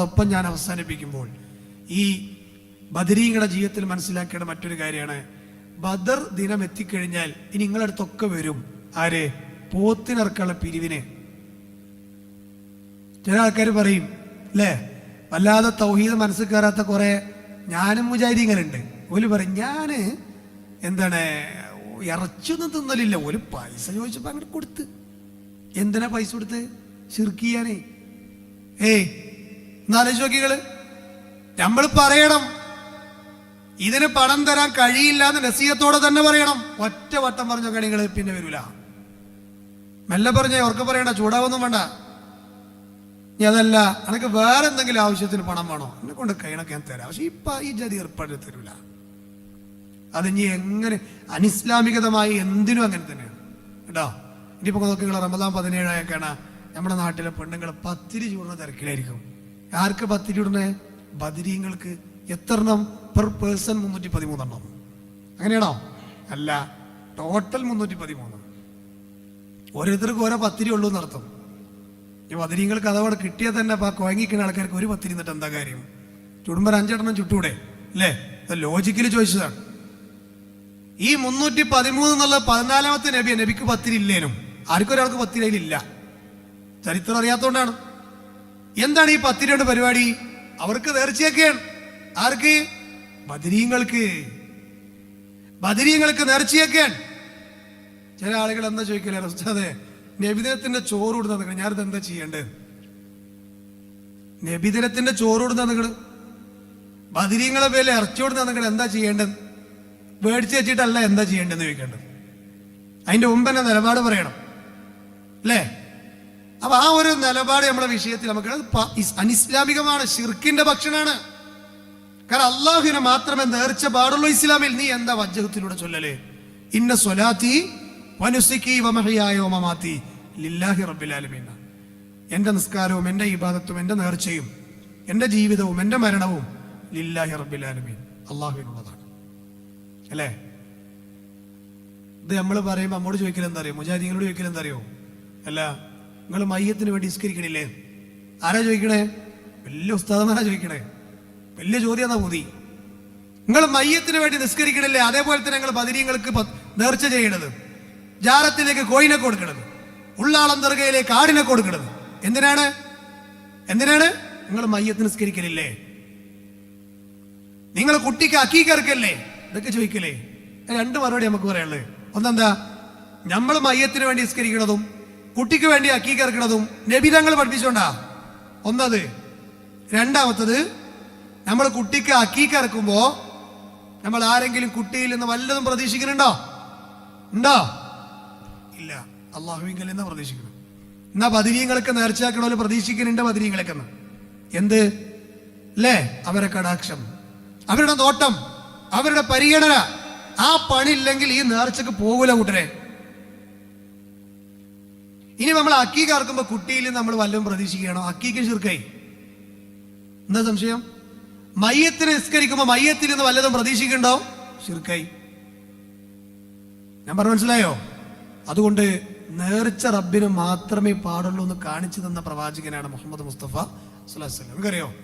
ഒപ്പം ഞാൻ അവസാനിപ്പിക്കുമ്പോൾ ഈ ബദരീങ്ങളുടെ ജീവിതത്തിൽ മനസ്സിലാക്കേണ്ട മറ്റൊരു കാര്യമാണ്. ബദർ ദിനം എത്തിക്കഴിഞ്ഞാൽ ഇനി നിങ്ങളടുത്തൊക്കെ വരും. ആര്? പോത്തിനിറക്കുള്ള പിരിവിന്. ചില ആൾക്കാർ പറയും അല്ലേ വല്ലാതെ തൗഹീദ് മനസ്സിൽ കയറാത്ത കുറെ ഞാനും മുജാരിങ്ങളുണ്ട് ഓൽ പറയും ഞാൻ എന്താണ് ഇറച്ചൊന്നും തിന്നലില്ല. ഒരു പൈസ ചോദിച്ചപ്പോ അങ്ങോട്ട് കൊടുത്ത്. എന്തിനാ പൈസ കൊടുത്ത്? ശിർക്കിയാനേ ഏയ് എന്നാലോചിച്ച് നോക്കികൾ നമ്മൾ പറയണം. ഇതിന് പണം തരാൻ കഴിയില്ല എന്ന് നസീഹത്തോടെ തന്നെ പറയണം. ഒറ്റ വട്ടം പറഞ്ഞ കളികൾ പിന്നെ വരൂല. മെല്ലെ പറഞ്ഞേ ഓർക്ക് പറയണ്ട ചൂടാവൊന്നും വേണ്ട. നീ അതല്ല എനിക്ക് വേറെ എന്തെങ്കിലും ആവശ്യത്തിന് പണം വേണോ? എന്നെ കൊണ്ട് കൈണൊക്കെ ഞാൻ തരാം. പക്ഷെ ഇപ്പൊ ഈ ജതി ഏർപ്പാട് തരൂല. അത് ഇനി എങ്ങനെ അനിസ്ലാമികതമായി എന്തിനും അങ്ങനെ തന്നെയാണ്. കേട്ടോ? ഇനിയിപ്പോ നോക്കിയുള്ള റമദാൻ പതിനേഴായൊക്കെയാണ് നമ്മുടെ നാട്ടിലെ പെണ്ണുങ്ങൾ പത്തിരി ചൂടുന്ന തിരക്കിലായിരിക്കും. ആർക്ക് പത്തിരി ചൂടുന്നേ ബദിരീങ്ങൾക്ക് എത്രണ്ണം പെർ പേഴ്സൺ മുന്നൂറ്റി പതിമൂന്നെണ്ണം അങ്ങനെയാണോ? അല്ല ടോട്ടൽ മുന്നൂറ്റി പതിമൂന്ന് ഓരോരുത്തർക്കും ഓരോ പത്തിരി ഉള്ളൂ എന്നർത്ഥം. ഈ ബദിരീങ്ങൾക്ക് അതവിടെ കിട്ടിയാൽ തന്നെ ആ കുഴങ്ങിക്കുന്ന ആൾക്കാർക്ക് ഒരു പത്തിരി എന്നിട്ട് എന്താ കാര്യം? ചുടുമ്പോൾ അഞ്ചെണ്ണം ചുട്ടൂടെ? അല്ലേ? ലോജിക്കലി ചോദിച്ചതാണ്. ഈ മുന്നൂറ്റി പതിമൂന്ന് എന്നുള്ള പതിനാലാമത്തെ നബി നബിക്ക് പത്തിരി ഇല്ലേനും. ആർക്കും ഒരാൾക്ക് പത്തിരി അതിലില്ല. ചരിത്രം അറിയാത്തോണ്ടാണ്. എന്താണ് ഈ പത്തിരിയുടെ പരിപാടി? അവർക്ക് നേർച്ചയൊക്കെയാണ്. ആർക്ക്? ബദരീങ്ങൾക്ക്. ബദരീങ്ങൾക്ക് നേർച്ചയൊക്കെയാണ്. ചില ആളുകൾ എന്താ ചോദിക്കലേ? ഉസ്താദെ നബിദിനത്തിന്റെ ചോറ് കൊടുത്താ നിങ്ങൾ ഞാനിത് എന്താ ചെയ്യേണ്ടത്? നബിദിനത്തിന്റെ ചോറ് കൊടുത്താ നിങ്ങൾ ബദരീങ്ങളെ പേരിൽ ഇറച്ചി കൊടുത്താ നിങ്ങൾ എന്താ ചെയ്യേണ്ടത്? മേടിച്ച് വെച്ചിട്ടല്ല എന്താ ചെയ്യേണ്ടതെന്ന് ചോദിക്കേണ്ടത്. അതിന്റെ മുമ്പ് തന്നെ നിലപാട് പറയണം. അല്ലേ? അപ്പൊ ആ ഒരു നിലപാട് നമ്മുടെ വിഷയത്തിൽ നമുക്ക് അനിസ്ലാമികമാണ് ഷിർക്കിന്റെ ഭക്ഷണമാണ് കാരണം അള്ളാഹുവിനെ മാത്രമേ നേർച്ച പാടുള്ളൂ ഇസ്ലാമിൽ. നീ എന്താ വജ്ജഹത്തിലൂടെ ചൊല്ലലേ? ഇന്ന സ്വലാത്തി വമമാത്തി ലില്ലാഹി എന്റെ നിസ്കാരവും എന്റെ ഇബാദത്തും എന്റെ നേർച്ചയും എന്റെ ജീവിതവും എന്റെ മരണവും ലില്ലാഹി റബ്ബിൽ ആലമീൻ. അള്ളാഹുവിനുള്ളതാണ്. അല്ലേ? ഇത് നമ്മൾ പറയുമ്പോൾ നമ്മോട് ചോദിക്കലെന്താ അറിയോ? മുജാഹിദീങ്ങളോട് ചോദിക്കലെന്താ അറിയോ? അല്ല നിങ്ങൾ മയ്യത്തിന് വേണ്ടി നിസ്കരിക്കണില്ലേ? ആരാ ചോദിക്കണേ? വലിയ ഉസ്താദമാരാ ചോദിക്കണേ. വലിയ ചോദ്യം മോദി. നിങ്ങൾ മയ്യത്തിന് വേണ്ടി നിസ്കരിക്കണില്ലേ? അതേപോലെ തന്നെ നിങ്ങൾ ബദിരീങ്ങൾക്ക് പ- നേർച്ച ചെയ്യണത്. ജാരത്തിലേക്ക് കോയിനെ കൊടുക്കണത്. ഉള്ളാളം ദർഗയിലേക്ക് ആടിനെ കൊടുക്കണത്. എന്തിനാണ്? എന്തിനാണ്? നിങ്ങൾ മയ്യത്ത് നിസ്കരിക്കലില്ലേ? നിങ്ങൾ കുട്ടിക്ക് അക്കീക്കറക്കല്ലേ ഇതൊക്കെ ചോദിക്കല്ലേ? രണ്ട് മറുപടി നമുക്ക് പറയാനുള്ളത്. ഒന്നെന്താ? നമ്മൾ മയ്യത്തിന് വേണ്ടി നിസ്കരിക്കണതും കുട്ടിക്ക് വേണ്ടി അക്കീക്കറക്കണതും നബിതങ്ങൾ പഠിപ്പിച്ചോണ്ടാ. ഒന്നത്. രണ്ടാമത്തത് നമ്മൾ കുട്ടിക്ക് അക്കീക്കറക്കുമ്പോ നമ്മൾ ആരെങ്കിലും കുട്ടിയിൽ നിന്ന് വല്ലതും പ്രതീക്ഷിക്കുന്നുണ്ടോ? ഉണ്ടോ? ഇല്ല. അള്ളാഹുവിങ്കൽ നിന്ന് പ്രതീക്ഷിക്കുന്നു എന്നാ പതിനീയങ്ങളൊക്കെ നേർച്ചയാക്കണോ പ്രതീക്ഷിക്കുന്നുണ്ട് പതിനീയങ്ങളൊക്കെ എന്ത്? അല്ലേ അവരെ കടാക്ഷം. അവരുടെ നോട്ടം അവരുടെ പരിഗണന. ആ പണി ഇല്ലെങ്കിൽ ഈ നേർച്ചക്ക് പോകൂല കൂട്ടരെ. ഇനി നമ്മൾ അക്കീക്ക് കറക്കുമ്പോ കുട്ടിയിൽ നമ്മൾ വല്ലതും പ്രതീക്ഷിക്കുകയാണോ? അക്കീക്ക് ചുരുക്കായി. എന്താ സംശയം? മയ്യത്തിന് നിസ്കരിക്കുമ്പോ മയ്യത്തിൽ നിന്ന് വല്ലതും പ്രതീക്ഷിക്കണ്ടോ ചുരുക്കായി. ഞാൻ പറഞ്ഞു മനസ്സിലായോ? അതുകൊണ്ട് നേർച്ച റബ്ബിന് മാത്രമേ പാടുള്ളൂ എന്ന് കാണിച്ചു തന്ന പ്രവാചകനാണ് മുഹമ്മദ് മുസ്തഫ സുല്ലാ വസ്ലം നമുക്കറിയോ?